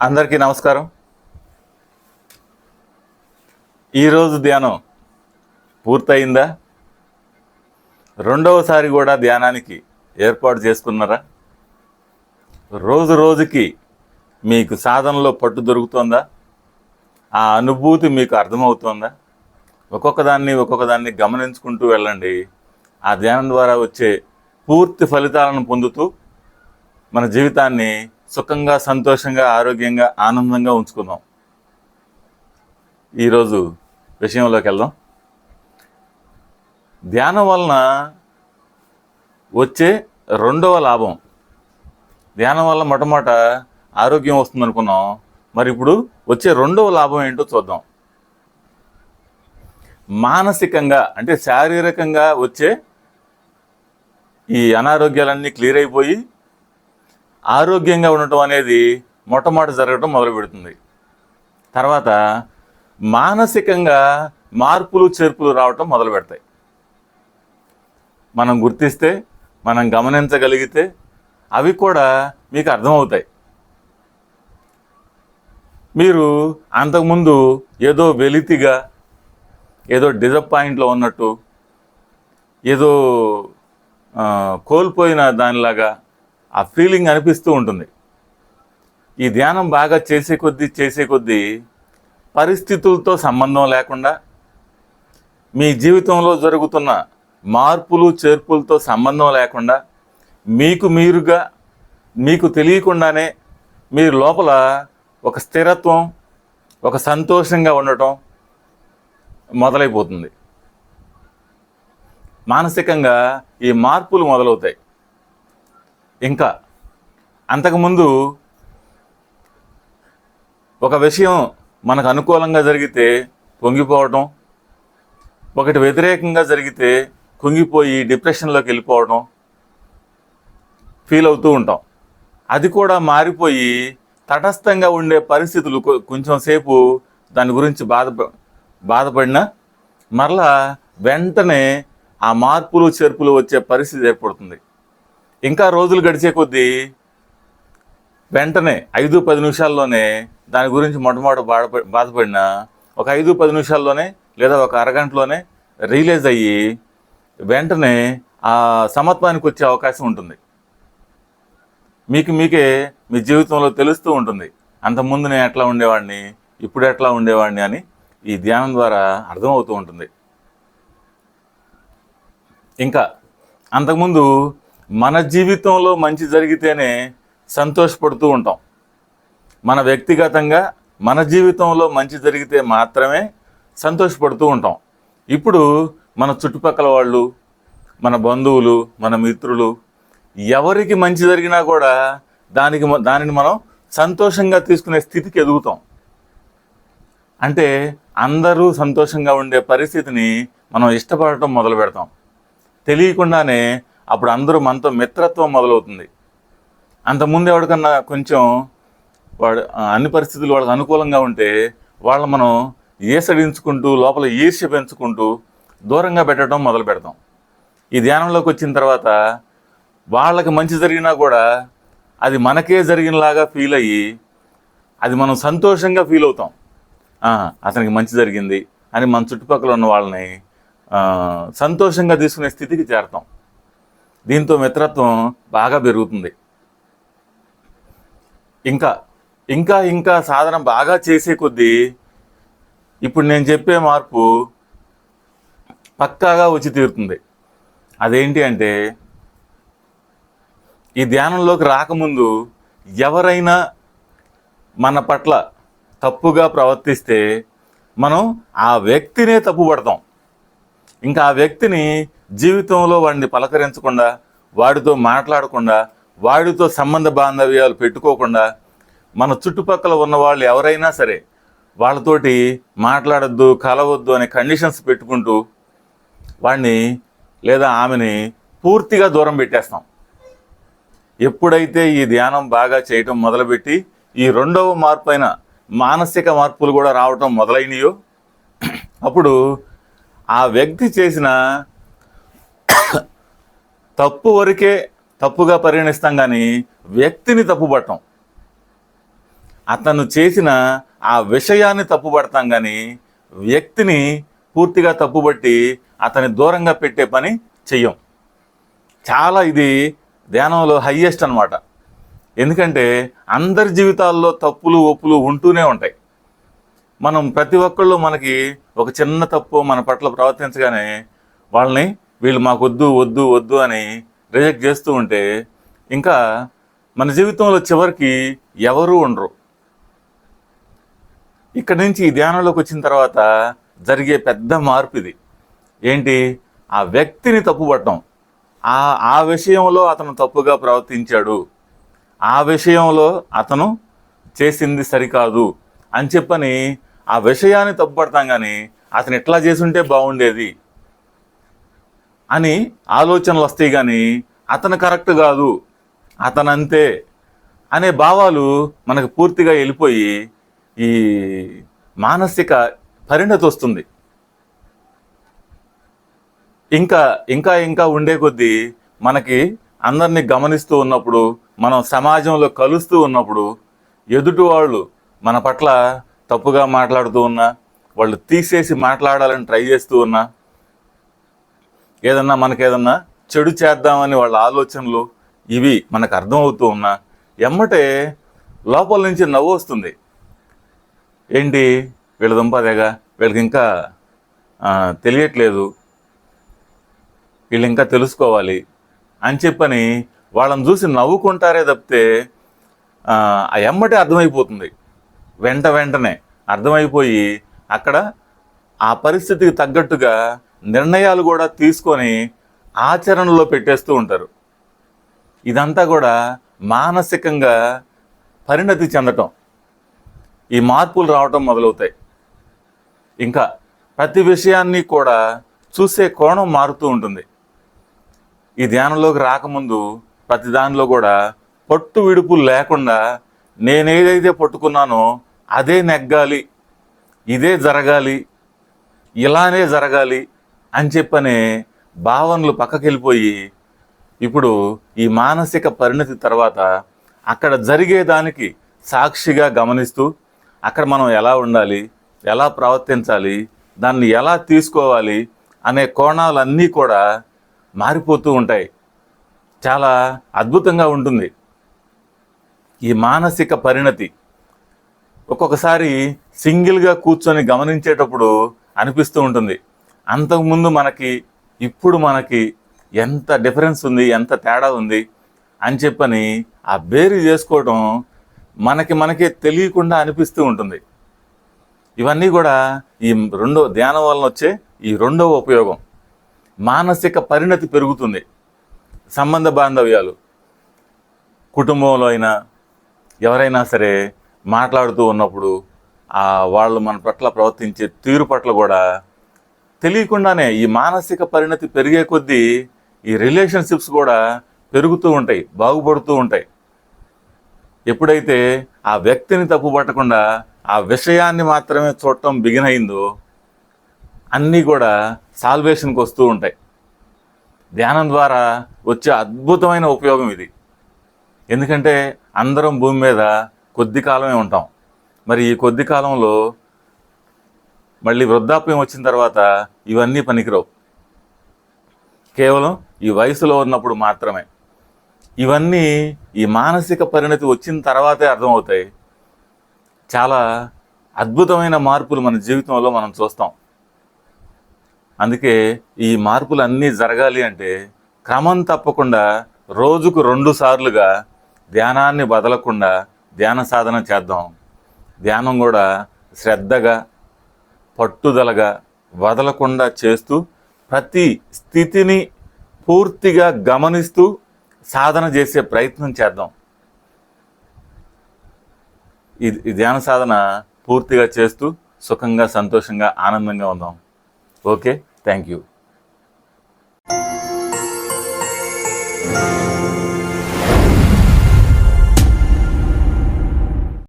అందరికీ నమస్కారం. ఈరోజు ధ్యానం పూర్తయిందా? రెండవసారి కూడా ధ్యానానికి ఏర్పాటు చేసుకున్నారా? రోజు రోజుకి మీకు సాధనలో పట్టు దొరుకుతుందా? ఆ అనుభూతి మీకు అర్థమవుతుందా? ఒక్కొక్కదాన్ని ఒక్కొక్కదాన్ని గమనించుకుంటూ వెళ్ళండి. ఆ ధ్యానం ద్వారా వచ్చే పూర్తి ఫలితాలను పొందుతూ మన జీవితాన్ని సుఖంగా సంతోషంగా ఆరోగ్యంగా ఆనందంగా ఉంచుకుందాం. ఈరోజు విషయంలోకి వెళ్దాం. ధ్యానం వలన వచ్చే రెండవ లాభం. ధ్యానం వల్ల మొట్టమొదట ఆరోగ్యం వస్తుంది అనుకున్నాం. మరి ఇప్పుడు వచ్చే రెండవ లాభం ఏంటో చూద్దాం. మానసికంగా అంటే శారీరకంగా వచ్చే ఈ అనారోగ్యాలన్నీ క్లియర్ అయిపోయి ఆరోగ్యంగా ఉండటం అనేది మొట్టమొదటి జరగడం మొదలు పెడుతుంది. తర్వాత మానసికంగా మార్పులు చేర్పులు రావటం మొదలు పెడతాయి. మనం గుర్తిస్తే మనం గమనించగలిగితే అవి కూడా మీకు అర్థమవుతాయి. మీరు అంతకుముందు ఏదో వెలితిగా ఏదో డిజపాయింట్లో ఉన్నట్టు ఏదో కోల్పోయిన దానిలాగా ఆ ఫీలింగ్ అనిపిస్తూ ఉంటుంది. ఈ ధ్యానం బాగా చేసే కొద్దీ చేసే కొద్దీ పరిస్థితులతో సంబంధం లేకుండా మీ జీవితంలో జరుగుతున్న మార్పులు చేర్పులతో సంబంధం లేకుండా మీకు మీరుగా మీకు తెలియకుండానే మీరు లోపల ఒక స్థిరత్వం ఒక సంతోషంగా ఉండటం మొదలైపోతుంది. మానసికంగా ఈ మార్పులు మొదలవుతాయి. ఇంకా అంతకుముందు ఒక విషయం మనకు అనుకూలంగా జరిగితే పొంగిపోవటం ఒకటి వ్యతిరేకంగా జరిగితే కుంగిపోయి డిప్రెషన్లోకి వెళ్ళిపోవడం ఫీల్ అవుతూ ఉంటాం. అది కూడా మారిపోయి తటస్థంగా ఉండే పరిస్థితులు కొంచెం సేపు దాని గురించి బాధ బాధపడినా మరలా వెంటనే ఆ మార్పులు చేర్పులు వచ్చే పరిస్థితి ఏర్పడుతుంది. ఇంకా రోజులు గడిచే కొద్దీ వెంటనే ఐదు పది నిమిషాల్లోనే దాని గురించి మొట్టమొదటి బాధ బాధపడిన ఒక ఐదు పది నిమిషాల్లోనే లేదా ఒక అరగంటలోనే రియలైజ్ అయ్యి వెంటనే ఆ సమత్వానికి వచ్చే అవకాశం ఉంటుంది. మీకు మీకే మీ జీవితంలో తెలుస్తూ ఉంటుంది అంతకుముందు నేను ఎట్లా ఉండేవాడిని ఇప్పుడు ఎట్లా ఉండేవాడిని అని ఈ ధ్యానం ద్వారా అర్థమవుతూ ఉంటుంది. ఇంకా అంతకుముందు మన జీవితంలో మంచి జరిగితేనే సంతోషపడుతూ ఉంటాం. మన వ్యక్తిగతంగా మన జీవితంలో మంచి జరిగితే మాత్రమే సంతోషపడుతూ ఉంటాం. ఇప్పుడు మన చుట్టుపక్కల వాళ్ళు మన బంధువులు మన మిత్రులు ఎవరికి మంచి జరిగినా కూడా దానికి దానిని మనం సంతోషంగా తీసుకునే స్థితికి ఎదుగుతాం. అంటే అందరూ సంతోషంగా ఉండే పరిస్థితిని మనం ఇష్టపడటం మొదలు పెడతాం తెలియకుండానే అప్పుడు అందరూ మనతో మిత్రత్వం మొదలవుతుంది. అంతకుముందు ఎవరికన్నా కొంచెం వాడు అన్ని పరిస్థితులు వాళ్ళకి అనుకూలంగా ఉంటే వాళ్ళ మనం ఏసడించుకుంటూ లోపల ఈర్ష్య పెంచుకుంటూ దూరంగా పెట్టడం మొదలు పెడతాం. ఈ ధ్యానంలోకి వచ్చిన తర్వాత వాళ్ళకి మంచి జరిగినా కూడా అది మనకే జరిగినలాగా ఫీల్ అయ్యి అది మనం సంతోషంగా ఫీల్ అవుతాం. అతనికి మంచి జరిగింది అని మన చుట్టుపక్కల ఉన్న వాళ్ళని సంతోషంగా తీసుకునే స్థితికి చేరతాం. దీంతో మిత్రత్వం బాగా పెరుగుతుంది. ఇంకా ఇంకా ఇంకా సాధన బాగా చేసే కొద్దీ ఇప్పుడు నేను చెప్పే మార్పు పక్కాగా వచ్చి తీరుతుంది. అదేంటి అంటే ఈ ధ్యానంలోకి రాకముందు ఎవరైనా మన పట్ల తప్పుగా ప్రవర్తిస్తే మనం ఆ వ్యక్తినే తప్పుపడతాం. ఇంకా ఆ వ్యక్తిని జీవితంలో వాడిని పలకరించకుండా వాడితో మాట్లాడకుండా వాడితో సంబంధ బాంధవ్యాలు పెట్టుకోకుండా మన చుట్టుపక్కల ఉన్న వాళ్ళు ఎవరైనా సరే వాళ్ళతోటి మాట్లాడొద్దు కలవద్దు అనే కండిషన్స్ పెట్టుకుంటూ వాడిని లేదా ఆమెని పూర్తిగా దూరం పెట్టేస్తాం. ఎప్పుడైతే ఈ ధ్యానం బాగా చేయటం మొదలుపెట్టి ఈ రెండవ మార్పు అయిన మానసిక మార్పులు కూడా రావటం మొదలైనయో అప్పుడు ఆ వ్యక్తి చేసిన తప్పు వరకే తప్పుగా పరిగణిస్తాం కానీ వ్యక్తిని తప్పుపడటం అతను చేసిన ఆ విషయాన్ని తప్పుపడతాం కానీ వ్యక్తిని పూర్తిగా తప్పుబట్టి అతని దూరంగా పెట్టే పని చెయ్యం. చాలా ఇది ధ్యానంలో హయ్యెస్ట్ అన్నమాట. ఎందుకంటే అందరి జీవితాల్లో తప్పులు ఒప్పులు ఉంటూనే ఉంటాయి. మనం ప్రతి ఒక్కళ్ళు మనకి ఒక చిన్న తప్పు మన పట్ల ప్రవర్తించగానే వాళ్ళని వీళ్ళు మాకు వద్దు వద్దు వద్దు అని రిజెక్ట్ చేస్తూ ఉంటే ఇంకా మన జీవితంలో చివరికి ఎవరూ ఉండరు. ఇక్కడి నుంచి ఈ ధ్యానంలోకి వచ్చిన తర్వాత జరిగే పెద్ద మార్పు ఇది. ఏంటి? ఆ వ్యక్తిని తప్పుపట్టడం. ఆ ఆ విషయంలో అతను తప్పుగా ప్రవర్తించాడు. ఆ విషయంలో అతను చేసింది సరికాదు అని చెప్పని ఆ విషయాన్ని తప్పుపడతాం కానీ అతను ఎట్లా చేసుంటే బాగుండేది అని ఆలోచనలు వస్తాయి కానీ అతను కరెక్ట్ కాదు అతనంతే అనే భావాలు మనకు పూర్తిగా వెళ్ళిపోయి ఈ మానసిక పరిణతి వస్తుంది. ఇంకా ఇంకా ఇంకా ఉండే కొద్దీ మనకి అందరినీ గమనిస్తూ ఉన్నప్పుడు మనం సమాజంలో కలుస్తూ ఉన్నప్పుడు ఎదుటి వాళ్ళు మన పట్ల తప్పుగా మాట్లాడుతూ ఉన్నా వాళ్ళు తీసేసి మాట్లాడాలని ట్రై చేస్తూ ఉన్నా ఏదన్నా మనకేదన్నా చెడు చేద్దామని వాళ్ళ ఆలోచనలు ఇవి మనకు అర్థమవుతూ ఉన్నా ఎమ్మటే లోపల నుంచి నవ్వు వస్తుంది. ఏంటి వీళ్ళ దుంపదేగా వీళ్ళకి ఇంకా తెలియట్లేదు. వీళ్ళు ఇంకా తెలుసుకోవాలి అని చెప్పని వాళ్ళని చూసి నవ్వుకుంటారే తప్పితే ఆ ఆ ఎమ్మటే అర్థమైపోతుంది. వెంట వెంటనే అర్థమైపోయి అక్కడ ఆ పరిస్థితికి తగ్గట్టుగా నిర్ణయాలు కూడా తీసుకొని ఆచరణలో పెట్టేస్తూ ఉంటారు. ఇదంతా కూడా మానసికంగా పరిణతి చెందటం. ఈ మార్పులు రావటం మొదలవుతాయి. ఇంకా ప్రతి విషయాన్ని కూడా చూసే కోణం మారుతూ ఉంటుంది. ఈ ధ్యానంలోకి రాకముందు ప్రతి దానిలో కూడా పట్టు విడుపు లేకుండా నేనేదైతే పట్టుకున్నానో అదే నెగ్గాలి ఇదే జరగాలి ఇలానే జరగాలి అని చెప్పనే భావనలు పక్కకెళ్ళిపోయి ఇప్పుడు ఈ మానసిక పరిణతి తర్వాత అక్కడ జరిగేదానికి సాక్షిగా గమనిస్తూ అక్కడ మనం ఎలా ఉండాలి ఎలా ప్రవర్తించాలి దాన్ని ఎలా తీసుకోవాలి అనే కోణాలన్నీ కూడా మారిపోతూ ఉంటాయి. చాలా అద్భుతంగా ఉంటుంది. ఈ మానసిక పరిణతి ఒక్కొక్కసారి సింగిల్గా కూర్చొని గమనించేటప్పుడు అనిపిస్తూ ఉంటుంది. అంతకుముందు మనకి ఇప్పుడు మనకి ఎంత డిఫరెన్స్ ఉంది ఎంత తేడా ఉంది అని చెప్పని ఆ బేరీ చేసుకోవడం మనకి మనకే తెలియకుండా అనిపిస్తూ ఉంటుంది. ఇవన్నీ కూడా ఈ రెండో ధ్యానం వలన వచ్చే ఈ రెండవ ఉపయోగం. మానసిక పరిణతి పెరుగుతుంది. సంబంధ బాంధవ్యాలు. కుటుంబంలో అయినా ఎవరైనా సరే మాట్లాడుతూ ఉన్నప్పుడు వాళ్ళు మన పట్ల ప్రవర్తించే తీరు పట్ల కూడా తెలియకుండానే ఈ మానసిక పరిణతి పెరిగే కొద్దీ ఈ రిలేషన్షిప్స్ కూడా పెరుగుతూ ఉంటాయి బాగుపడుతూ ఉంటాయి. ఎప్పుడైతే ఆ వ్యక్తిని తప్పు పట్టకుండా ఆ విషయాన్ని మాత్రమే చూడటం బిగిన్ అయిందో అన్నీ కూడా సాల్వేషన్కి వస్తూ ఉంటాయి. ధ్యానం ద్వారా వచ్చే అద్భుతమైన ఉపయోగం ఇది. ఎందుకంటే అందరం భూమి మీద కొద్ది కాలమే ఉంటాం. మరి ఈ కొద్ది కాలంలో మళ్ళీ వృద్ధాప్యం వచ్చిన తర్వాత ఇవన్నీ పనికిరావు. కేవలం ఈ వయసులో ఉన్నప్పుడు మాత్రమే. ఇవన్నీ ఈ మానసిక పరిణతి వచ్చిన తర్వాతే అర్థమవుతాయి. చాలా అద్భుతమైన మార్పులు మన జీవితంలో మనం చూస్తాం. అందుకే ఈ మార్పులు అన్నీ జరగాలి అంటే క్రమం తప్పకుండా రోజుకు రెండు సార్లుగా ధ్యానాన్ని బదలకుండా ధ్యాన సాధన చేద్దాం. ధ్యానం కూడా శ్రద్ధగా పట్టుదలగా వదలకుండా చేస్తూ ప్రతి స్థితిని పూర్తిగా గమనిస్తూ సాధన చేసే ప్రయత్నం చేద్దాం. ఈ ధ్యాన సాధన పూర్తిగా చేస్తూ సుఖంగా సంతోషంగా ఆనందంగా ఉందాం. ఓకే? Thank you.